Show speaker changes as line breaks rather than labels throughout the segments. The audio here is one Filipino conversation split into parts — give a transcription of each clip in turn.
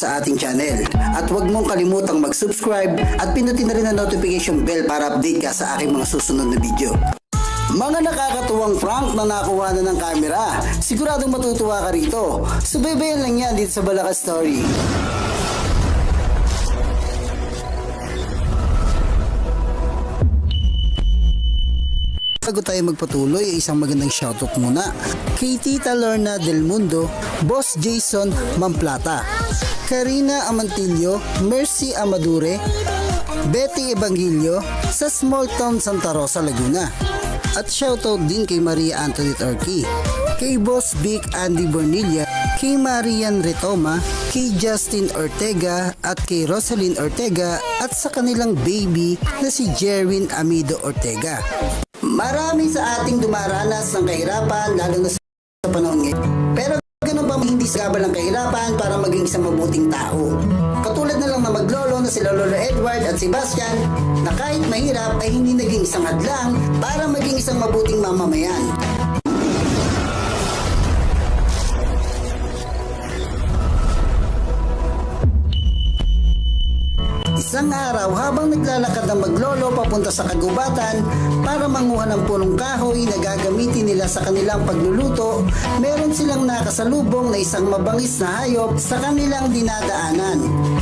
sa ating channel. At huwag mong kalimutang mag-subscribe at pinutin na rin ang notification bell para update ka sa aking mga susunod na video. Mga nakakatuwang prank na nakuha na ng camera. Siguradong matutuwa ka rito. Subaybayan lang yan dito sa Balakas Story. Bago tayo magpatuloy, isang magandang shoutout muna kay Tita Lorna Del Mundo, Boss Jason Mamplata, Karina Amantillo, Mercy Amadure, Betty Evangelio sa Small Town Santa Rosa, Laguna. At shoutout din kay Maria Antoinette Arqui, kay Boss Vic Andy Bornilla, kay Marian Retoma, kay Justin Ortega at kay Rosalyn Ortega at sa kanilang baby na si Jerwin Amido Ortega. Marami sa ating dumaranas ng kahirapan lalo na sa ganun pa hindi sagabal ang kahirapan para maging isang mabuting tao. Katulad na lang na maglolo na sila Lolo Edward at Sebastian na kahit mahirap ay hindi naging isang hadlang para maging isang mabuting mamamayan. Isang araw habang naglalakad ang maglolo papunta sa kagubatan para manguha ng punong kahoy na gagamitin nila sa kanilang pagluluto, meron silang nakasalubong na isang mabangis na hayop sa kanilang dinadaanan.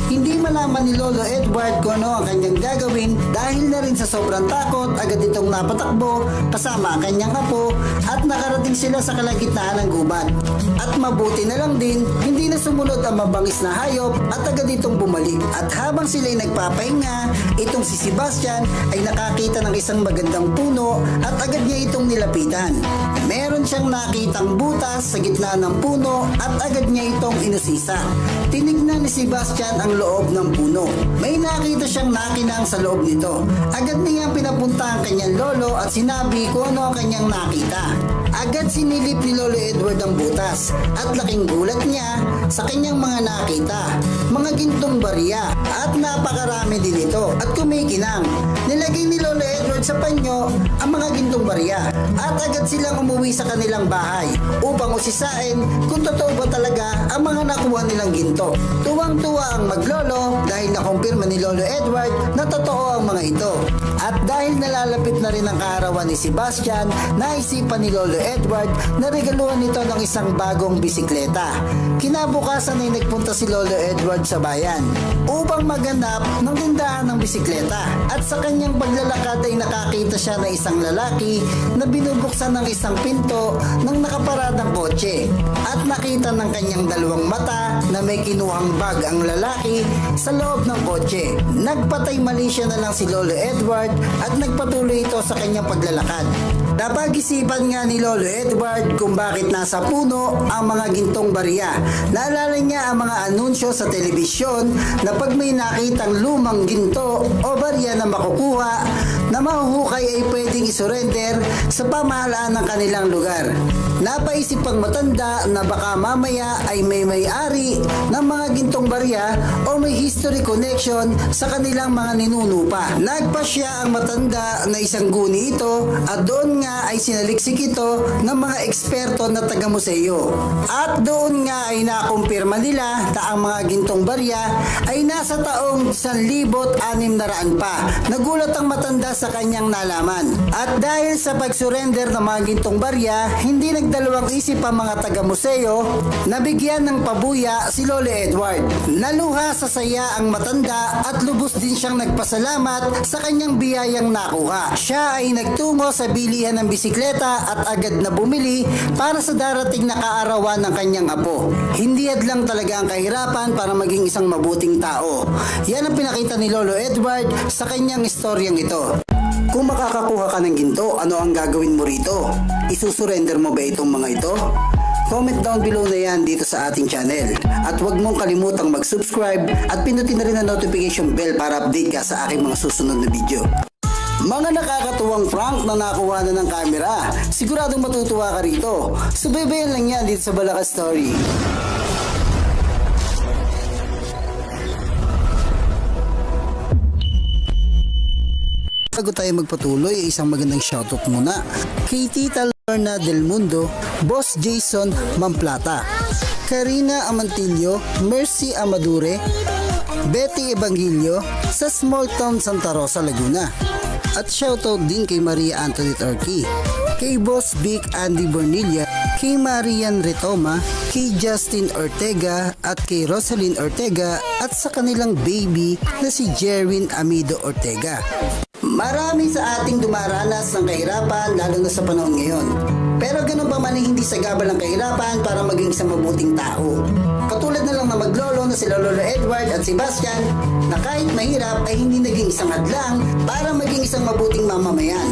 Hindi malaman ni Lolo Edward kung ano ang kanyang gagawin dahil na rin sa sobrang takot agad itong napatakbo kasama ang kanyang apo at nakarating sila sa kalagitnaan ng gubat. At mabuti na lang din, hindi na sumunod ang mabangis na hayop at agad itong bumalik. At habang sila'y nagpapahinga, itong si Sebastian ay nakakita ng isang magandang puno at agad niya itong nilapitan. Meron siyang nakitang butas sa gitna ng puno at agad niya itong inusisa. Tinignan ni Sebastian ang loob ng puno. May nakita siyang nakinang sa loob nito. Agad niyang pinapunta ang kanyang lolo at sinabi kung ano ang kanyang nakita. Agad sinilip ni Lolo Edward ang butas at laking gulat niya sa kanyang mga nakita. Mga gintong barya at napakarami din ito at kumikinang. Nilagay ni Lolo Edward sa panyo ang mga gintong barya at agad silang umuwi sa kanilang bahay upang usisain kung totoo ba talaga ang mga nakuha nilang ginto. Tuwang-tuwa ang maglolo dahil nakumpirma ni Lolo Edward na totoo ang mga ito. At dahil nalalapit na rin ang kaarawan ni Sebastian, naisipan ni Lolo Edward na regaluhan nito ng isang bagong bisikleta. Kinabukasan ay nagpunta si Lolo Edward sa bayan upang maganap ng tindahan ng bisikleta. At sa kanyang paglalakad ay nakakita siya ng isang lalaki na binubuksan ng isang pinto ng nakaparadang kotse. At nakita ng kanyang dalawang mata na may kinuhang bag ang lalaki sa loob ng kotse. Nagpatay mali siya na lang si Lolo Edward at nagpatuloy ito sa kanyang paglalakad. Napag-isipan nga ni Lolo Edward kung bakit nasa puno ang mga gintong barya. Naalala niya ang mga anunsyo sa telebisyon na pag may nakitang lumang ginto o barya na makukuha na mahuhukay ay pwedeng isurrender sa pamahalaan ng kanilang lugar. Napaisip pang matanda na baka mamaya ay may may-ari ng mga gintong barya o may history connection sa kanilang mga ninuno pa. Nagpasya ang matanda na isang guni ito at doon nga ay sinaliksik ito ng mga eksperto na taga-museo. At doon nga ay nakumpirma nila na ang mga gintong barya ay nasa taong 1,600 pa. Nagulat ang matanda sa kanyang nalaman. At dahil sa pag-surrender ng mga gintong barya, hindi nagdalawang isip ang mga taga-museo na bigyan ng pabuya si Lolo Edward. Naluha sa saya ang matanda at lubos din siyang nagpasalamat sa kanyang biyayang nakuha. Siya ay nagtungo sa bilihan ng bisikleta at agad na bumili para sa darating na kaarawan ng kanyang apo. Hindi lang talaga ang kahirapan para maging isang mabuting tao. Yan ang pinakita ni Lolo Edward sa kanyang istoryang ito. Kung makakakuha ka ng ginto, ano ang gagawin mo rito? Isusurrender mo ba itong mga ito? Comment down below na yan dito sa ating channel. At huwag mong kalimutang mag-subscribe at pinutin na rin ang notification bell para update ka sa aking mga susunod na video. Mga nakakatuwang prank na nakuha na ng camera. Siguradong matutuwa ka rito. Subaybayan lang yan dito sa Balakas Story. Bago tayo magpatuloy, isang magandang shoutout muna kay Tita Lorna Del Mundo, Boss Jason Mamplata, Karina Amantillo, Mercy Amadure, Betty Ebangilio sa small town Santa Rosa, Laguna. At shoutout din kay Maria Antoinette Arqui, kay Boss Vic Andy Bornilla, kay Marian Retoma, kay Justin Ortega at kay Rosalyn Ortega at sa kanilang baby na si Jerwin Amido Ortega. Marami sa ating dumaranas ng kahirapan lalo na sa panahon ngayon. Pero ganun pa man hindi sagabal ang kahirapan para maging isang mabuting tao. Katulad na lang na maglolo na sila Lolo Edward at Sebastian na kahit mahirap ay hindi naging isang hadlang para maging isang mabuting mamamayan.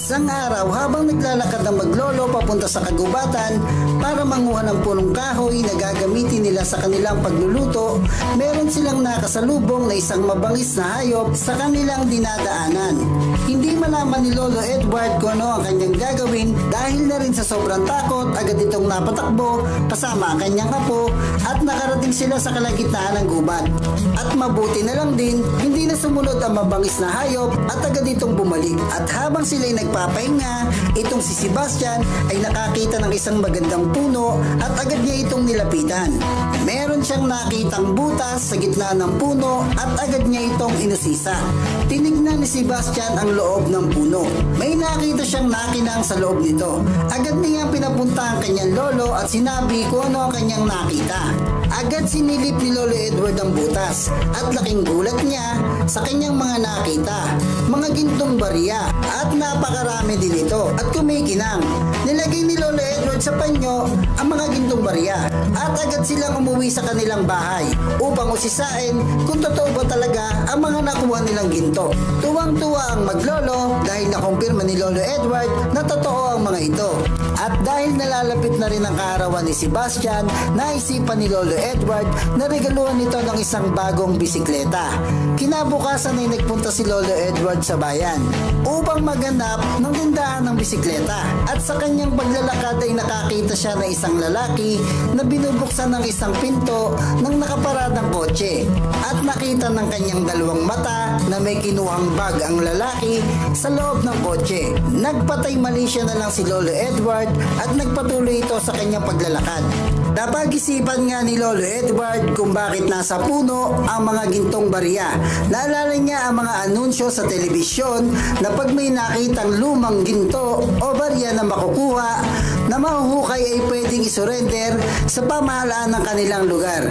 Isang araw habang naglalakad ang maglolo papunta sa kagubatan para manguha ng punong kahoy na gagamitin nila sa kanilang pagluluto, meron silang nakasalubong na isang mabangis na hayop sa kanilang dinadaanan. Hindi malaman ni Lolo Edward kung ano ang kanyang gagawin dahil na rin sa sobrang takot agad itong napatakbo kasama ang kanyang apo at nakarating sila sa kalagitnaan ng gubat. At mabuti na lang din, hindi na sumunod ang mabangis na hayop at agad itong bumalik. At habang sila'y nagpapahinga, itong si Sebastian ay nakakita ng isang magandang puno at agad niya itong nilapitan. Meron siyang nakitang butas sa gitna ng puno at agad niya itong inusisa. Tinignan ni Sebastian ang loob ng puno. May nakita siyang nakinang sa loob nito. Agad niyang pinapunta ang kanyang lolo at sinabi kung ano ang kanyang nakita. Agad sinilip ni Lolo Edward ang butas at laking gulat niya sa kanyang mga nakita. Mga gintong barya at napakarami din ito at kumikinang. Nilagay ni Lolo Edward sa panyo ang mga gintong barya at agad silang umuwi sa kanilang bahay upang usisain kung totoo ba talaga ang mga nakuha nilang ginto. Tuwang-tuwa ang maglolo dahil nakumpirma ni Lolo Edward na totoo ang mga ito. At dahil nalalapit na rin ang kaarawan ni Sebastian, naisipan ni Lolo Edward na regaluhan nito ng isang bagong bisikleta. Kinabukasan ay nagpunta si Lolo Edward sa bayan upang maghanap ng tindahan ng bisikleta. At sa kanyang paglalakad ay nakakita siya ng isang lalaki na binubuksan ng isang pinto ng nakaparadang kotse. At nakita ng kanyang dalawang mata na may kinuhang bag ang lalaki sa loob ng kotse. Nagpatay mali siya na lang si Lolo Edward at nagpatuloy ito sa kanyang paglalakad. Napag-isipan nga ni Lolo Edward kung bakit nasa puno ang mga gintong barya. Naalala niya ang mga anunsyo sa telebisyon na pag may nakitang lumang ginto o barya na makukuha mahuhukay ay pwedeng isurrender sa pamahalaan ng kanilang lugar.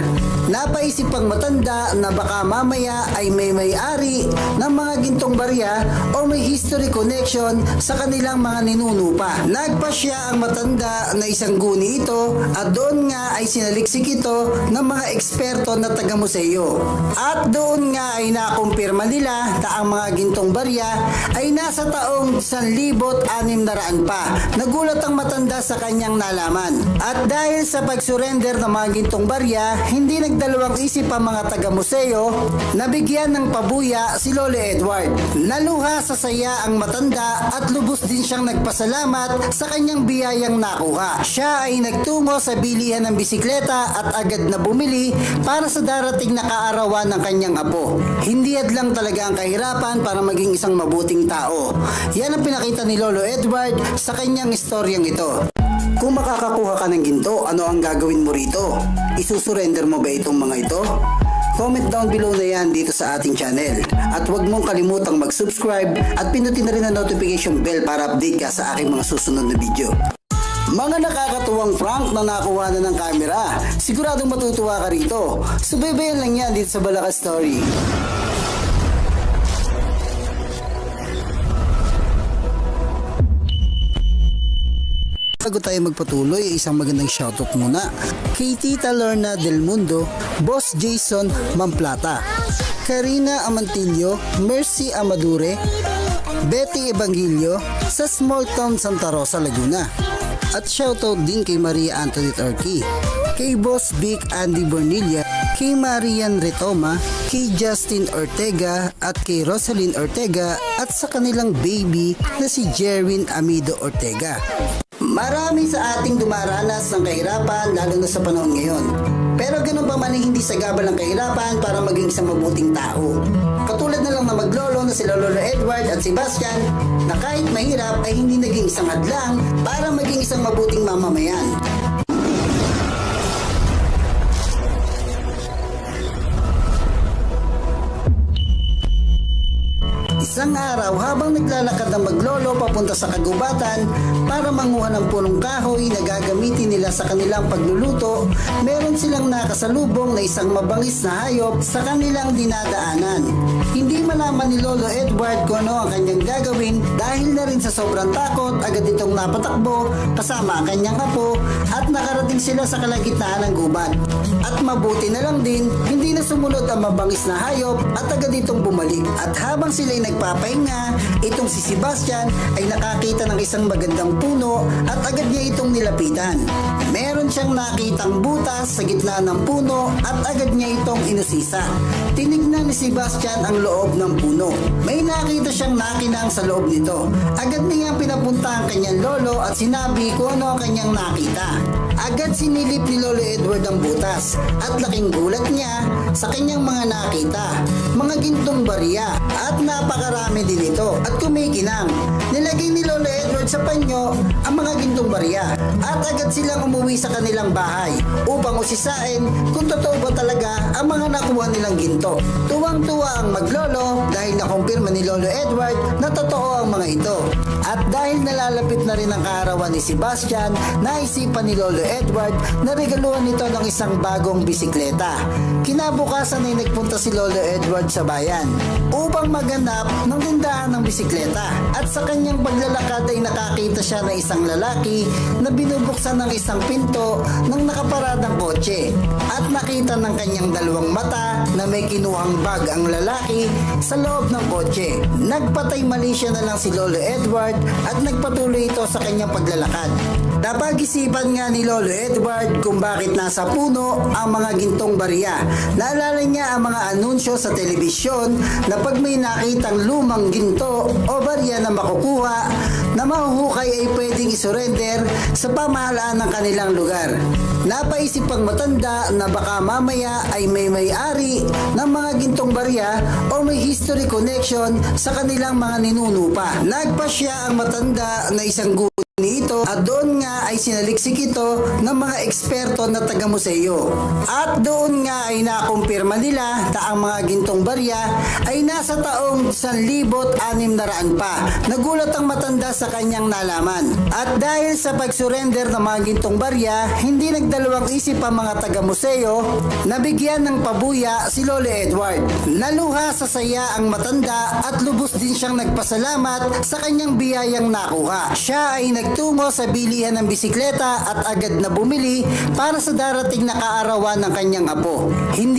Napaisip pang matanda na baka mamaya ay may may-ari ng mga gintong barya o may history connection sa kanilang mga ninuno pa. Nagpa siya ang matanda na isang guni ito at doon nga ay sinaliksik ito ng mga eksperto na taga-museo. At doon nga ay nakumpirma nila na ang mga gintong barya ay nasa taong 1,600 pa. Nagulat ang matanda sa kanyang nalaman. At dahil sa pag-surrender ng mga gintong barya, hindi nagdalawang isip ang mga taga-museo na bigyan ng pabuya si Lolo Edward. Naluha sa saya ang matanda at lubos din siyang nagpasalamat sa kanyang biyayang nakuha. Siya ay nagtungo sa bilihan ng bisikleta at agad na bumili para sa darating na kaarawan ng kanyang apo. Hindi lang talaga ang kahirapan para maging isang mabuting tao. Yan ang pinakita ni Lolo Edward sa kanyang istoryang ito. Kung makakakuha ka ng ginto, ano ang gagawin mo rito? Isusurrender mo ba itong mga ito? Comment down below na yan dito sa ating channel. At huwag mong kalimutang mag-subscribe at pinutin na rin ang notification bell para update ka sa aking mga susunod na video. Mga nakakatuwang prank na nakuha na ng camera. Siguradong matutuwa ka rito. Subaybayan lang yan dito sa Balaka Story. Bago tayo magpatuloy, isang magandang shoutout muna kay Tita Lorna Del Mundo, Boss Jason Mamplata, Karina Amantillo, Mercy Amadure, Betty Ebangilio sa small town Santa Rosa, Laguna. At shoutout din kay Maria Antoinette Arqui, kay Boss Vic Andy Bornilla, kay Marian Retoma, kay Justin Ortega at kay Rosalyn Ortega at sa kanilang baby na si Jerwin Amido Ortega. Marami sa ating dumaranas ng kahirapan lalo na sa panahon ngayon. Pero ganun pa man ay hindi sagabal ang kahirapan para maging isang mabuting tao. Katulad na lang na maglolo na sila Lolo Edward at Sebastian na kahit mahirap ay hindi naging isang hadlang para maging isang mabuting mamamayan. Araw habang naglalakad ang maglolo papunta sa kagubatan para manguha ng punong kahoy na gagamitin nila sa kanilang pagluluto, meron silang nakasalubong na isang mabangis na hayop sa kanilang dinadaanan. Hindi malaman ni Lolo Edward kung ano ang kanyang gagawin dahil na rin sa sobrang takot agad itong napatakbo kasama ang kanyang apo at nakarating sila sa kalagitnaan ng gubat. At mabuti na lang din, hindi na sumunod ang mabangis na hayop at agad itong bumalik. At habang sila'y nagpapahinga, itong si Sebastian ay nakakita ng isang magandang puno at agad niya itong nilapitan. Meron siyang nakitang butas sa gitna ng puno at agad niya itong inusisa. Tinignan ni Sebastian ang loob ng puno. May nakita siyang nakinang sa loob nito. Agad niyang pinapunta ang kanyang lolo at sinabi kung ano ang kanyang nakita. Agad sinilip ni Lolo Edward ang butas at laking gulat niya sa kanyang mga nakita. Mga gintong barya at napakarami din ito at kumikinang. Nilagay ni Lolo Edward sa panyo ang mga gintong barya at agad silang umuwi sa kanilang bahay upang usisain kung totoo ba talaga ang mga nakuha nilang ginto. Tuwang-tuwa ang maglolo dahil nakumpirma ni Lolo Edward na totoo ang mga ito. At dahil nalalapit na rin ang kaarawan ni Sebastian, naisipan ni Lolo Edward na regaluhan nito ng isang bagong bisikleta. Kinabukasan ay nagpunta si Lolo Edward sa bayan upang maghanap ng tindahan ng bisikleta. At sa kanyang paglalakad ay nakakita siya ng isang lalaki na binubuksan ng isang pinto ng nakaparadang kotse. At nakita ng kanyang dalawang mata na may kinuhang bag ang lalaki sa loob ng kotse. Nagpatay mali siya na lang si Lolo Edward at nagpatuloy ito sa kanyang paglalakad. Napag-isipan nga ni Lolo Edward kung bakit nasa puno ang mga gintong barya. Naalala niya ang mga anunsyo sa telebisyon na pag may nakitang lumang ginto o barya na makukuha mahuhukay ay pwedeng isurrender sa pamahalaan ng kanilang lugar. Napaisip pang matanda na baka mamaya ay may may-ari ng mga gintong barya o may history connection sa kanilang mga ninuno pa. Nagpasya ang matanda na isang gu ito at doon nga ay sinaliksik ito ng mga eksperto na taga-museo. At doon nga ay nakumpirma nila na ang mga gintong barya ay nasa taong 1,600 pa. Nagulat ang matanda sa kanyang nalaman. At dahil sa pag-surrender ng mga gintong barya, hindi nagdalawang isip ang mga taga-museo na bigyan ng pabuya si Lolo Edward. Naluha sa saya ang matanda at lubos din siyang nagpasalamat sa kanyang biyayang nakuha. Siya ay nagtungo sa bilihan ng bisikleta at agad na bumili para sa darating na kaarawan ng kanyang apo. Hindi